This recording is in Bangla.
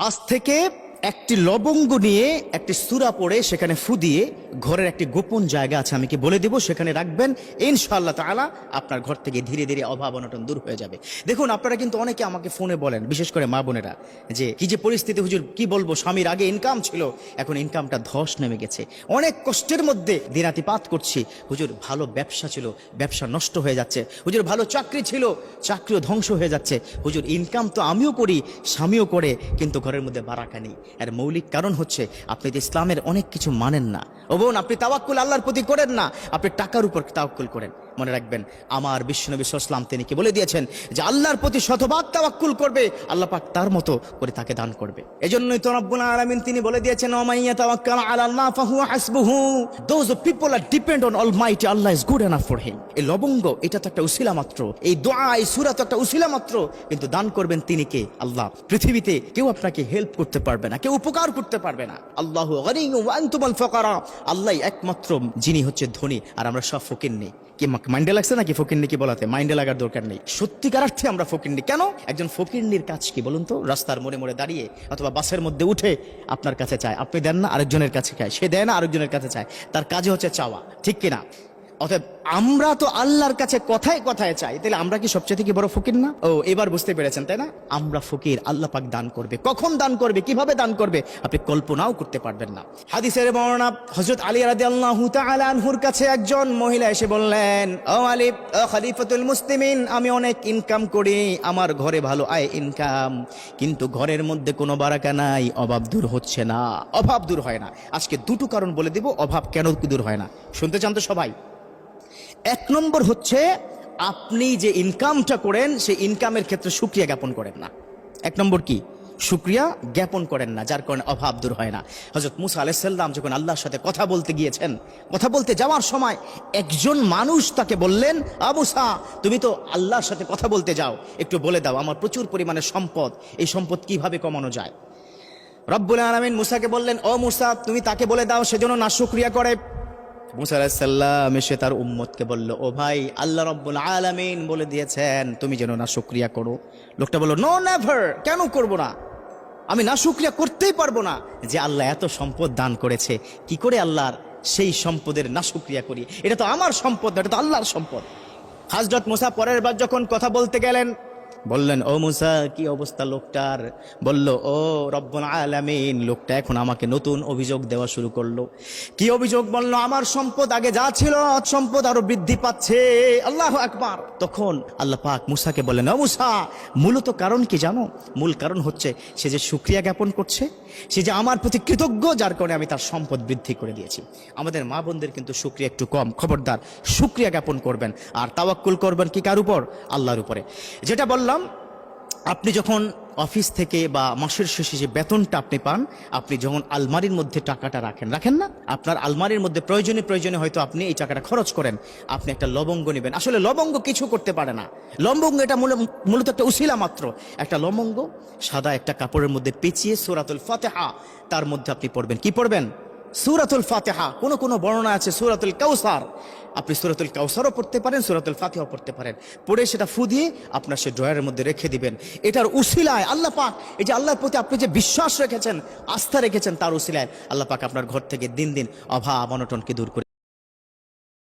আজ থেকে একটি লবঙ্গ নিয়ে একটি সুরা পড়ে সেখানে ফু দিয়ে ঘরের একটি গোপন জায়গা আছে, আমি কি বলে দেব? সেখানে রাখবেন। ইনশাআল্লাহ তাআলা আপনার ঘর থেকে ধীরে ধীরে অভাব অনটন দূর হয়ে যাবে। দেখুন, আপনারা কিন্তু অনেকে আমাকে ফোনে বলেন, বিশেষ করে মা বোনেরা, যে কি যে পরিস্থিতি, হুজুর, কি বলব, স্বামীর আগে ইনকাম ছিল, এখন ইনকামটা ধস নেমে গেছে। অনেক কষ্টের মধ্যে দিনাতিপাত করছি। হুজুর, ভালো ব্যবসা ছিল, ব্যবসা নষ্ট হয়ে যাচ্ছে। হুজুর, ভালো চাকরি ছিল, চাকরিও ধ্বংস হয়ে যাচ্ছে। হুজুর ইনকাম তো আমিও করি, স্বামীও করে, কিন্তু ঘরের মধ্যে বারাকা নেই। এর মৌলিক কারণ হচ্ছে আপনি ইসলামের অনেক কিছু মানেন না। ও বোন, আপনি তাওয়াক্কুল আল্লাহর প্রতি করেন না। আপনি টাকার উপর তাওয়াক্কুল করেন। মনে রাখবেন, আমার বিশ্বনবী ইসলাম তিনি কি বলে দিয়েছেন? যে আল্লাহর প্রতি শতভাগ তাওয়াক্কুল করবে, আল্লাহ পাক তার মতো করে তাকে দান করবে। এজন্যই তো রব্বুল আলামিন তিনি বলে দিয়েছেন ওমাইয়া তাওয়াক্কাল আলা আল্লাহ ফাহুয়া হাসবুহু। Those people are depend on almighty Allah is good enough for him এই লবঙ্গ, এটা তো একটা উসিলা মাত্র। এই দোয়া, এই সূরা তো একটা উসিলা মাত্র। কিন্তু দান করবেন তিনি কে? আল্লাহ। পৃথিবীতে কেউ আপনাকে হেল্প করতে পারবে না, কেউ উপকার করতে পারবে না। আল্লাহ গনিয়্যু ওয়া আনতুমুল ফুকারা। আল্লাহ একমাত্র যিনি হচ্ছে ধনী, আর আমরা সব ফকির নেই কি মাইন্ডে লাগছে নাকি ফকিরনি কি বলাতে? মাইন্ডে লাগার দরকার নেই। সত্যিকার অর্থে আমরা ফকিরনি কেন? একজন ফকিরনির কাজ কি বলুন তো? রাস্তার মোড়ে মোড়ে দাঁড়িয়ে অথবা বাসের মধ্যে উঠে আপনার কাছে চায়। আপনি দেন না, আরেকজনের কাছে চায় সে দেয় না, আরেকজনের কাছে চায়। তার কাজে হচ্ছে চাওয়া। ঠিক কিনা? অতএব আমরা তো আল্লাহর কাছে কথায় কথায় চাই। তাহলে আমরা কি সবচেয়ে থেকে বড় ফকির না? ও, এবার বুঝতে পেরেছেন, তাই না? আমরা ফকির, আল্লাহ পাক দান করবে। কখন দান করবে, কীভাবে দান করবে, আপনি কল্পনাও করতে পারবেন না। হাদিসের বর্ণনা হযরত আলী রাদিয়াল্লাহু তাআলা আনহুর কাছে একজন মহিলা এসে বললেন, ও আলী ও খলিফাতুল মুসলিমিন, আমি অনেক ইনকাম করি, আমার ঘরে ভালো আয় ইনকাম কিন্তু ঘরের মধ্যে কোনো বারাকা নাই, অভাব দূর হচ্ছে না। অভাব দূর হয় না। আজকে দুটো কারণ বলে দিব, অভাব কেন দূর হয় না? শুনতে চান তো সবাই? এক নম্বর হচ্ছে, আপনি যে ইনকামটা করেন, সেই ইনকামের ক্ষেত্রে সুক্রিয়া জ্ঞাপন করেন না। এক নম্বর কি? সুক্রিয়া জ্ঞাপন করেন না, যার কারণে অভাব দূর হয় না। হজরত মুসা আলাইসাল্লাম যখন আল্লাহর সাথে কথা বলতে গিয়েছেন, কথা বলতে যাওয়ার সময় একজন মানুষ তাকে বললেন আবুসা তুমি তো আল্লাহর সাথে কথা বলতে যাও, একটু বলে দাও, আমার প্রচুর পরিমাণে সম্পদ, এই সম্পদ কীভাবে কমানো যায়? রব্বুল আলমিন মুসাকে বললেন, ও মুসা, তুমি তাকে বলে দাও সেজন্য না সুক্রিয়া করে। মুসা আলাহিসাল্লাম এসে তার উম্মতকে বলল, ও ভাই, আল্লাহ রব্বুল আলামিন বলে দিয়েছেন, তুমি যেন না শুক্রিয়া করো। লোকটা বলল নো নেভার কেন করব না? আমি না শুক্রিয়া করতেই পারব না যে আল্লাহ এত সম্পদ দান করেছে। কি করে আল্লাহর সেই সম্পদের না শুক্রিয়া করি? এটা তো আমার সম্পদ এটা তো আল্লাহর সম্পদ। হাজরত মুসা পরের বার যখন কথা বলতে গেলেন বললেন, ও মুসা, কি অবস্থা লোকটার? বলল, ও রব্বুল আলামিন। লোকটা এখন আমাকে নতুন অভিযোগ দেওয়া শুরু করল। কি অভিযোগ? বলল, আমার সম্পদ আগে যা ছিল সম্পদ আরও বৃদ্ধি পাচ্ছে। আল্লাহ আকবার। তখন আল্লাহ পাক মুসাকে বললেন, ও মুসা, মূলত কারণ কি জানো? মূল কারণ হচ্ছে সে যে সুক্রিয়া জ্ঞাপন করছে, সে যে আমার প্রতি কৃতজ্ঞ, যার কারণে আমি তার সম্পদ বৃদ্ধি করে দিয়েছি। আমাদের মা বোনদের কিন্তু সুক্রিয়া একটু কম। খবরদার, সুক্রিয়া জ্ঞাপন করবেন। আর তাওয়াক্কুল করবেন কি কার উপর? আল্লাহর উপরে। যেটা বললাম আপনি যখন অফিস থেকে বা মাসের শেষে যে বেতনটা আপনি পান, আপনি যখন আলমারির মধ্যে টাকাটা রাখেন রাখেন না? আপনার আলমারির মধ্যে প্রয়োজনে প্রয়োজনে হয়তো আপনি এই টাকাটা খরচ করেন, আপনি একটা লবঙ্গ নেবেন। আসলে লবঙ্গ কিছু করতে পারে না। লবঙ্গ এটা মূলত একটা উশিলা মাত্র। একটা লবঙ্গ সাদা একটা কাপড়ের মধ্যে পেঁচিয়ে সোরাতুল ফাতেহা, তার মধ্যে আপনি পড়বেন। কি পড়বেন? সুরাতুল ফাতেহা। কোন কোনো বর্ণনা আছে সুরাতুল কাউসার। আপনি সুরাতুল কাউসারও পড়তে পারেন, সুরাতুল ফাতেহাও পড়তে পারেন। পড়ে সেটা ফু দিয়ে আপনার সে ড্রয়ারের মধ্যে রেখে দিবেন। এটার উশিলায় আল্লাহ পাক, এই যে আল্লাহর প্রতি আপনি যে বিশ্বাস রেখেছেন, আস্থা রেখেছেন, তার উশিলায় আল্লাহ পাক আপনার ঘর থেকে দিন দিন অভাব, অনটনকে দূর করে